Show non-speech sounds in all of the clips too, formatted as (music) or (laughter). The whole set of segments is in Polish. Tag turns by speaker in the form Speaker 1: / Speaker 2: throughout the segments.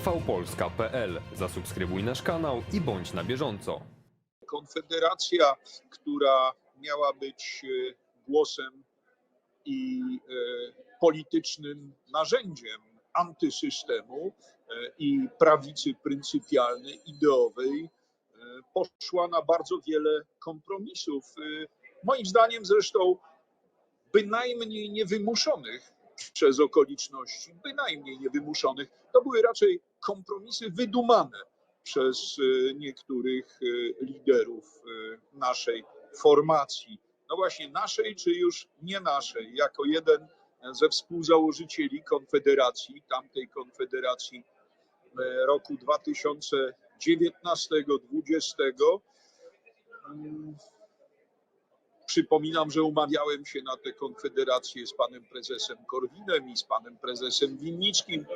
Speaker 1: tvpolska.pl. Zasubskrybuj nasz kanał i bądź na bieżąco.
Speaker 2: Konfederacja, która miała być e, głosem i e, politycznym narzędziem antysystemu e, i prawicy pryncypialnej, ideowej, poszła na bardzo wiele kompromisów. Moim zdaniem zresztą bynajmniej niewymuszonych przez okoliczności, bynajmniej niewymuszonych. To były raczej kompromisy wydumane przez e, niektórych e, liderów e, naszej formacji. No właśnie naszej, czy już nie naszej, jako jeden ze współzałożycieli Konfederacji, tamtej Konfederacji roku 2019-2020. Mm, Przypominam, że umawiałem się na tę konfederację z panem prezesem Korwinem i z panem prezesem Winnickim,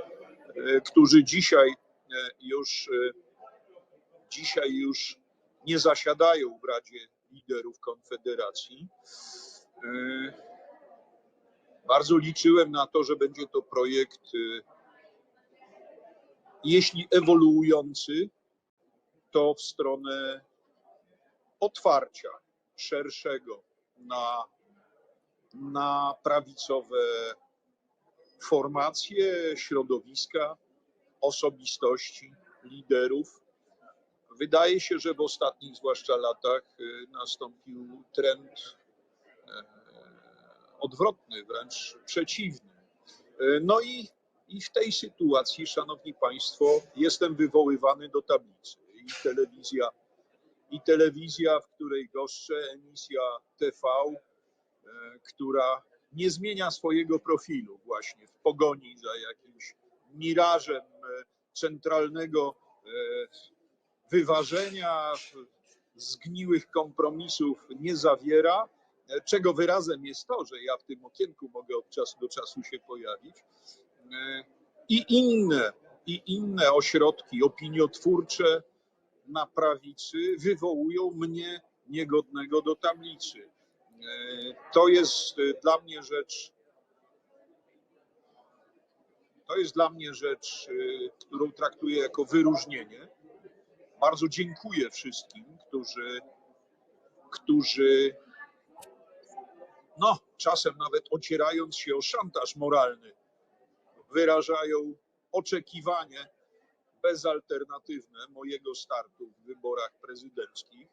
Speaker 2: którzy dzisiaj e, już e, dzisiaj już nie zasiadają w Radzie Liderów Konfederacji. E, Bardzo liczyłem na to, że będzie to projekt, e, jeśli ewoluujący, to w stronę otwarcia szerszego na, na prawicowe formacje, środowiska, osobistości, liderów. Wydaje się, że w ostatnich zwłaszcza latach y, nastąpił trend e, odwrotny, wręcz przeciwny. E, No i, i w tej sytuacji, szanowni państwo, jestem wywoływany do tablicy i telewizja i telewizja, w której goszczę, emisja TV, która nie zmienia swojego profilu właśnie w pogoni za jakimś mirażem e, centralnego e, wyważenia, zgniłych kompromisów nie zawiera, e, czego wyrazem jest to, że ja w tym okienku mogę od czasu do czasu się pojawić. I inne, i inne ośrodki opiniotwórcze, na prawicy wywołują mnie niegodnego do tablicy. E, To jest e, dla mnie rzecz. To jest dla mnie rzecz, e, którą traktuję jako wyróżnienie. Bardzo dziękuję wszystkim, którzy, którzy no, czasem nawet ocierając się o szantaż moralny, wyrażają oczekiwanie, bezalternatywne mojego startu w wyborach prezydenckich.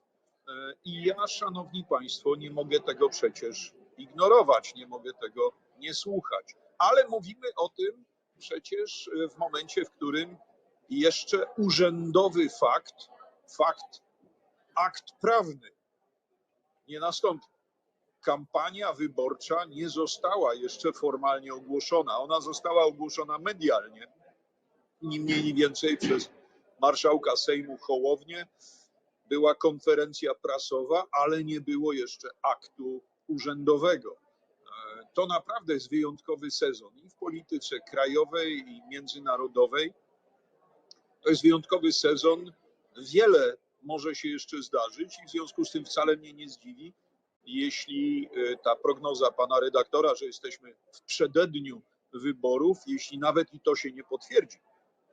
Speaker 2: I ja, szanowni państwo, nie mogę tego przecież ignorować, nie mogę tego nie słuchać. Ale mówimy o tym przecież e, w momencie, w którym jeszcze urzędowy fakt, fakt, akt prawny nie nastąpił. Kampania wyborcza nie została jeszcze formalnie ogłoszona. Ona została ogłoszona medialnie ni mniej, ni więcej przez marszałka Sejmu Hołownię. Była konferencja prasowa, ale nie było jeszcze aktu urzędowego. E, To naprawdę jest wyjątkowy sezon i w polityce krajowej, i międzynarodowej. To jest wyjątkowy sezon. Wiele może się jeszcze zdarzyć i w związku z tym wcale mnie nie zdziwi, jeśli e, ta prognoza pana redaktora, że jesteśmy w przededniu wyborów, jeśli nawet i to się nie potwierdzi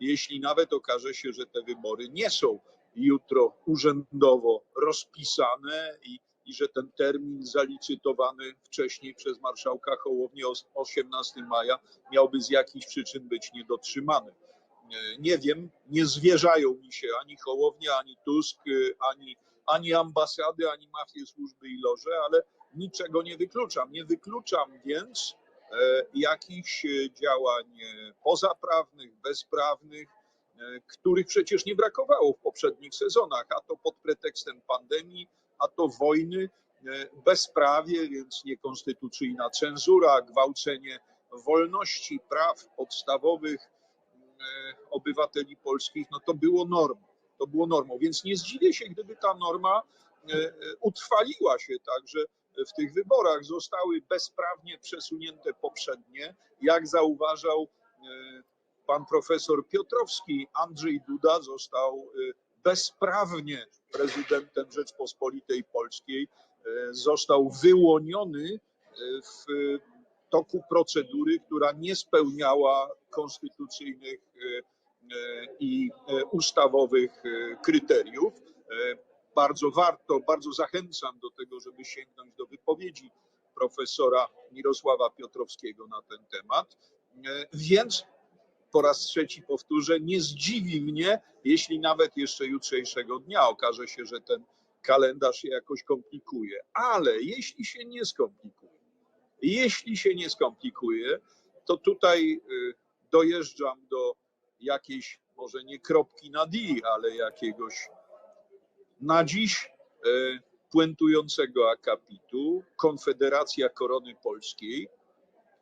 Speaker 2: jeśli nawet okaże się, że te wybory nie są jutro urzędowo rozpisane i, i że ten termin zalicytowany wcześniej przez marszałka Hołownię os- 18 maja miałby z jakichś przyczyn być niedotrzymany. E, Nie wiem, nie zwierzają mi się ani Hołownia, ani Tusk, e, ani, ani ambasady, ani mafie służby i loże, ale niczego nie wykluczam. Nie wykluczam więc e, jakichś działań pozaprawnych, bezprawnych, których przecież nie brakowało w poprzednich sezonach, a to pod pretekstem pandemii, a to wojny, e, bezprawie, więc niekonstytucyjna cenzura, gwałcenie wolności, praw podstawowych e, obywateli polskich, no to było normą. To było normą, więc nie zdziwię się, gdyby ta norma e, e, utrwaliła się także w tych wyborach zostały bezprawnie przesunięte poprzednie. Jak zauważał e, pan profesor Piotrowski, Andrzej Duda został e, bezprawnie prezydentem Rzeczpospolitej Polskiej, e, został wyłoniony e, w toku procedury, która nie spełniała konstytucyjnych i ustawowych kryteriów. Bardzo warto, bardzo zachęcam do tego, żeby sięgnąć do wypowiedzi profesora Mirosława Piotrowskiego na ten temat. Więc po raz trzeci powtórzę, nie zdziwi mnie, jeśli nawet jeszcze jutrzejszego dnia okaże się, że ten kalendarz się jakoś komplikuje. Ale jeśli się nie skomplikuje, jeśli się nie skomplikuje, to tutaj y, dojeżdżam do jakiejś, może nie kropki na D, ale jakiegoś na dziś y, puentującego akapitu Konfederacja Korony Polskiej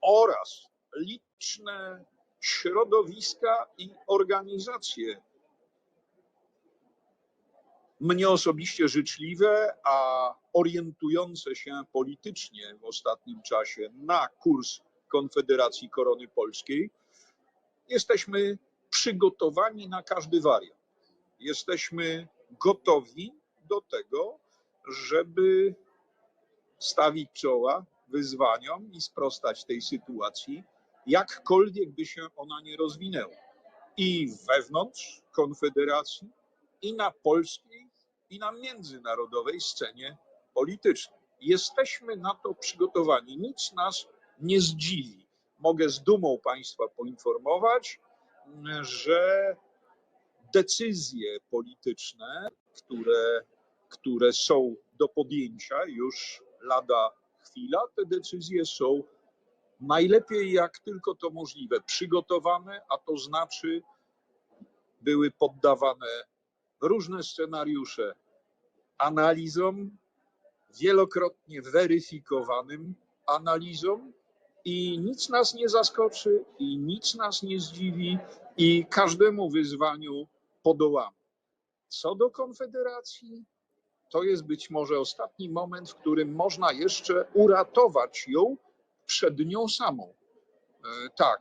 Speaker 2: oraz liczne środowiska i organizacje mnie osobiście życzliwe, a orientujące się politycznie w ostatnim czasie na kurs Konfederacji Korony Polskiej, jesteśmy przygotowani na każdy wariant. Jesteśmy gotowi do tego, żeby stawić czoła wyzwaniom i sprostać tej sytuacji, jakkolwiek by się ona nie rozwinęła. I wewnątrz Konfederacji, i na polskiej, i na międzynarodowej scenie politycznej. Jesteśmy na to przygotowani. Nic nas nie zdziwi. Mogę z dumą Państwa poinformować, że decyzje polityczne, które, które są do podjęcia już lada chwila, te decyzje są najlepiej jak tylko to możliwe przygotowane, a to znaczy były poddawane różne scenariusze analizom, wielokrotnie weryfikowanym analizom i nic nas nie zaskoczy i nic nas nie zdziwi i każdemu wyzwaniu podołamy. Co do Konfederacji, to jest być może ostatni moment, w którym można jeszcze uratować ją przed nią samą. E, Tak,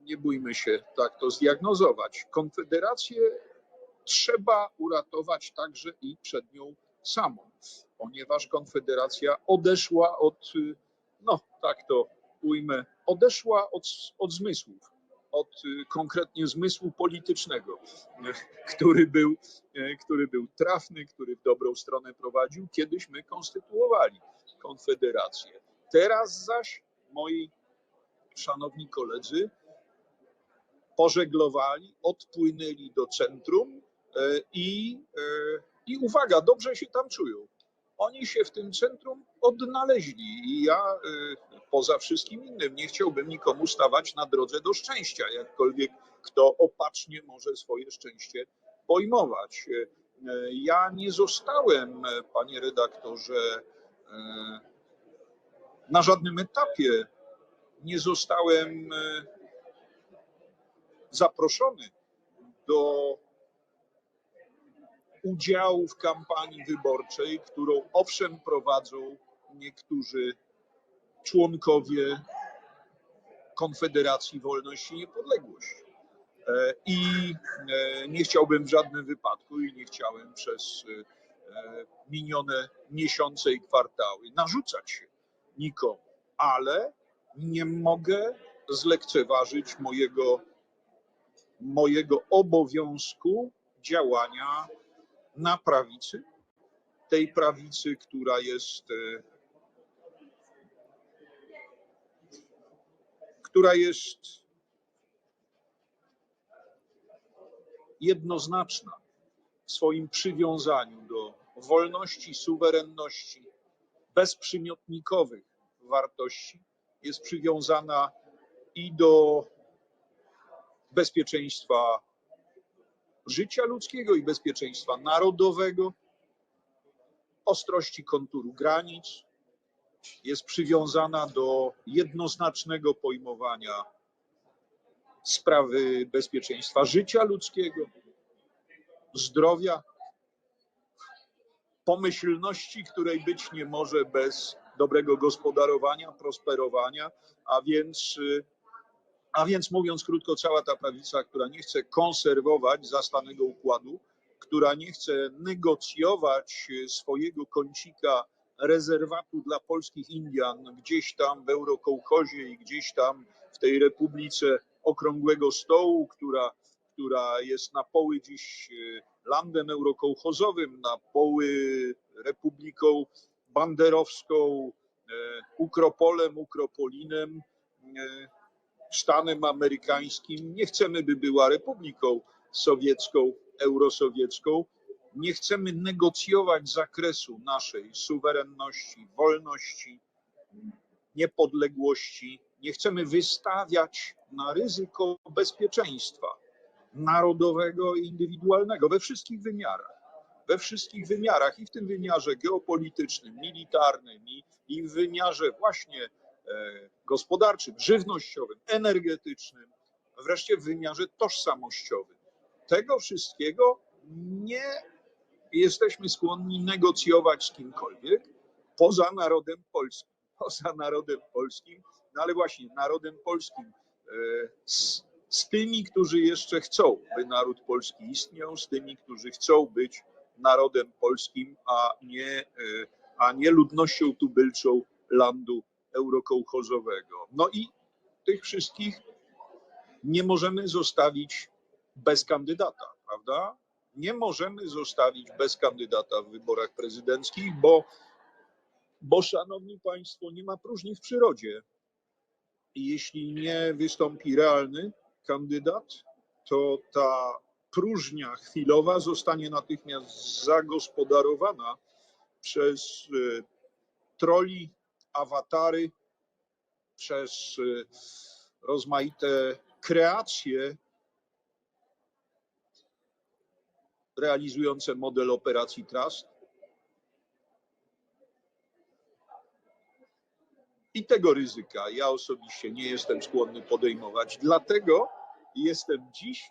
Speaker 2: nie bójmy się tak to zdiagnozować. Konfederację trzeba uratować także i przed nią samą, ponieważ Konfederacja odeszła od, y, no tak to ujmę, odeszła od, od zmysłów, od y, konkretnie zmysłu politycznego, (laughs) który był, y, który był trafny, który w dobrą stronę prowadził, kiedyśmy konstytuowali Konfederację. Teraz zaś moi szanowni koledzy pożeglowali, odpłynęli do centrum e, i, e, i uwaga, dobrze się tam czują. Oni się w tym centrum odnaleźli i ja e, poza wszystkim innym nie chciałbym nikomu stawać na drodze do szczęścia, jakkolwiek kto opacznie może swoje szczęście pojmować. Ja nie zostałem, panie redaktorze, na żadnym etapie nie zostałem e, zaproszony do udziału w kampanii wyborczej, którą owszem prowadzą niektórzy członkowie Konfederacji Wolność i Niepodległość. E, I e, nie chciałbym w żadnym wypadku i nie chciałem przez minione miesiące i kwartały narzucać się nikomu, ale nie mogę zlekceważyć mojego, mojego obowiązku działania na prawicy, tej prawicy, która jest, e, która jest jednoznaczna w swoim przywiązaniu do wolności, suwerenności, bezprzymiotnikowych wartości, jest przywiązana i do bezpieczeństwa życia ludzkiego i bezpieczeństwa narodowego, ostrości konturu granic, jest przywiązana do jednoznacznego pojmowania sprawy bezpieczeństwa życia ludzkiego, zdrowia, pomyślności, której być nie może bez dobrego gospodarowania, prosperowania, a więc, y, a więc mówiąc krótko, cała ta prawica, która nie chce konserwować zastanego układu, która nie chce negocjować swojego kącika rezerwatu dla polskich Indian gdzieś tam w Eurokołchozie i gdzieś tam w tej Republice Okrągłego Stołu, która, która jest na poły dziś e, landem eurokołchozowym, na poły republiką banderowską, e, ukropolem, ukropolinem, e, sztanem amerykańskim. Nie chcemy, by była republiką sowiecką, eurosowiecką. Nie chcemy negocjować zakresu naszej suwerenności, wolności, niepodległości. Nie chcemy wystawiać na ryzyko bezpieczeństwa narodowego i indywidualnego we wszystkich wymiarach. We wszystkich wymiarach i w tym wymiarze geopolitycznym, militarnym i, i w wymiarze właśnie e, gospodarczym, żywnościowym, energetycznym, wreszcie w wymiarze tożsamościowym. Tego wszystkiego nie jesteśmy skłonni negocjować z kimkolwiek poza narodem polskim. (laughs) Poza narodem polskim, no ale właśnie narodem polskim, e, z, z tymi, którzy jeszcze chcą, by naród polski istniał, z tymi, którzy chcą być narodem polskim, a nie, e, a nie ludnością tubylczą landu eurokołchozowego. No i tych wszystkich nie możemy zostawić bez kandydata, prawda? Nie możemy zostawić bez kandydata w wyborach prezydenckich, bo, bo szanowni Państwo, nie ma próżni w przyrodzie. I jeśli nie wystąpi realny kandydat, to ta próżnia chwilowa zostanie natychmiast zagospodarowana przez e, troli, awatary, przez e, rozmaite kreacje realizujące model operacji Trust. I tego ryzyka ja osobiście nie jestem skłonny podejmować, dlatego jestem dziś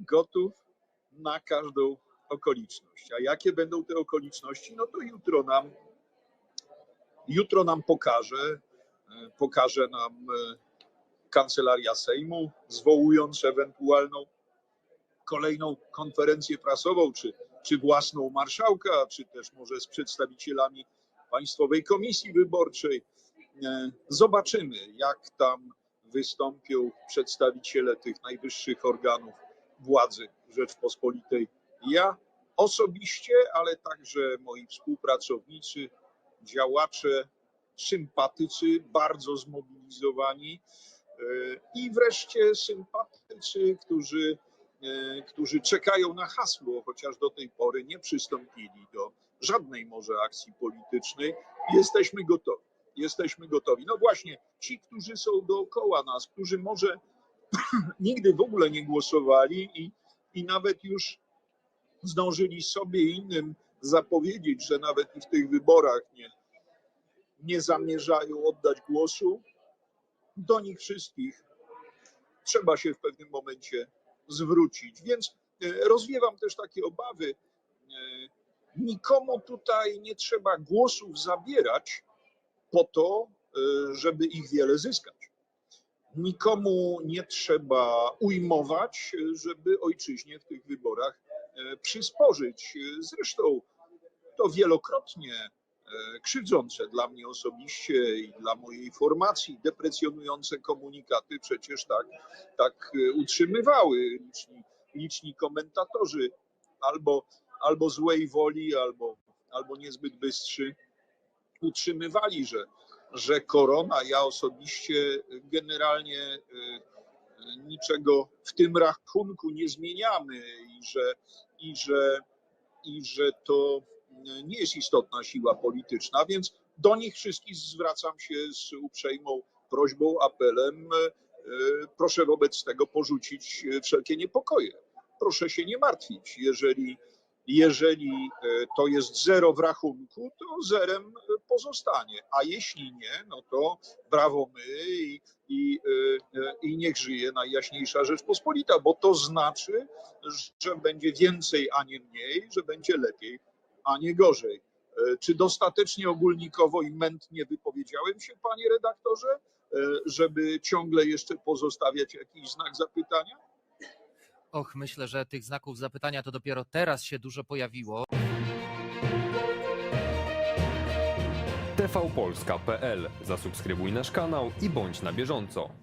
Speaker 2: gotów na każdą okoliczność. A jakie będą te okoliczności, no to jutro nam, jutro nam pokaże, e, pokaże nam e, kancelaria Sejmu, zwołując ewentualną kolejną konferencję prasową, czy, czy własną marszałka, czy też może z przedstawicielami Państwowej Komisji Wyborczej. E, Zobaczymy, jak tam wystąpią przedstawiciele tych najwyższych organów władzy Rzeczpospolitej. Ja osobiście, ale także moi współpracownicy, działacze, sympatycy, bardzo zmobilizowani e, i wreszcie sympatycy, którzy e, którzy czekają na hasło, chociaż do tej pory nie przystąpili do żadnej może akcji politycznej. Jesteśmy gotowi. Jesteśmy gotowi. No właśnie, ci, którzy są dookoła nas, którzy może (clears throat) nigdy w ogóle nie głosowali i, i nawet już zdążyli sobie i innym zapowiedzieć, że nawet i w tych wyborach nie, nie zamierzają oddać głosu, do nich wszystkich trzeba się w pewnym momencie zwrócić. Więc e, rozwiewam też takie obawy. e, Nikomu tutaj nie trzeba głosów zabierać po to, e, żeby ich wiele zyskać. Nikomu nie trzeba ujmować, żeby ojczyźnie w tych wyborach e, przysporzyć. Zresztą to wielokrotnie e, krzywdzące dla mnie osobiście i dla mojej formacji, deprecjonujące komunikaty przecież tak, tak utrzymywały liczni, liczni komentatorzy albo, albo złej woli, albo, albo niezbyt bystrzy utrzymywali, że, że korona, ja osobiście generalnie e, niczego w tym rachunku nie zmieniamy i że, i że, i że to nie jest istotna siła polityczna, więc do nich wszystkich zwracam się z uprzejmą prośbą, apelem. Proszę wobec tego porzucić wszelkie niepokoje. Proszę się nie martwić. Jeżeli, jeżeli e, to jest zero w rachunku, to zerem e, pozostanie. A jeśli nie, no to brawo my i, i, e, i niech żyje Najjaśniejsza Rzeczpospolita, bo to znaczy, że będzie więcej, a nie mniej, że będzie lepiej, a nie gorzej. Czy dostatecznie ogólnikowo i mętnie wypowiedziałem się, panie redaktorze, żeby ciągle jeszcze pozostawiać jakiś znak zapytania?
Speaker 3: Och, myślę, że tych znaków zapytania to dopiero teraz się dużo pojawiło.
Speaker 1: tvpolska.pl Zasubskrybuj nasz kanał i bądź na bieżąco.